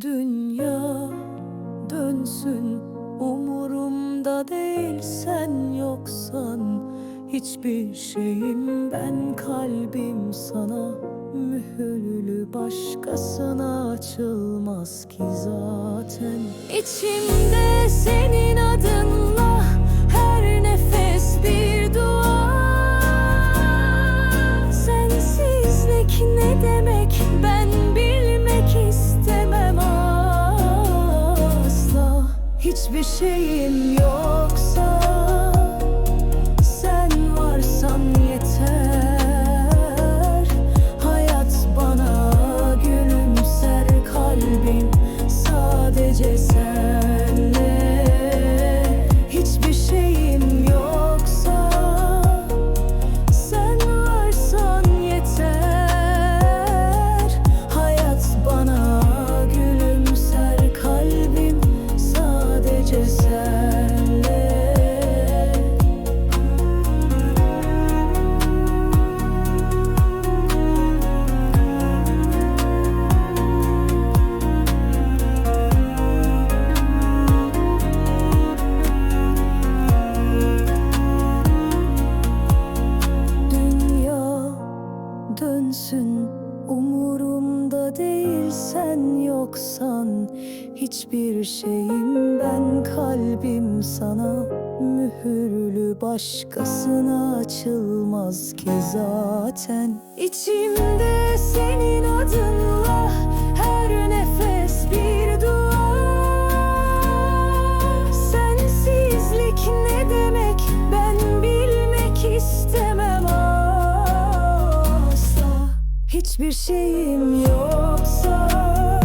Dünya dönsün umurumda değil sen yoksan. Hiçbir şeyim ben kalbim sana. Mühürlü başkasına açılmaz ki zaten. İçimde senin Hiçbir şeyim yoksa dönsün. Umurumda değil sen yoksan Hiçbir şeyim ben kalbim sana. Mühürlü başkasına açılmaz ki zaten. İçimde senin adınla hiçbir şeyim yoksa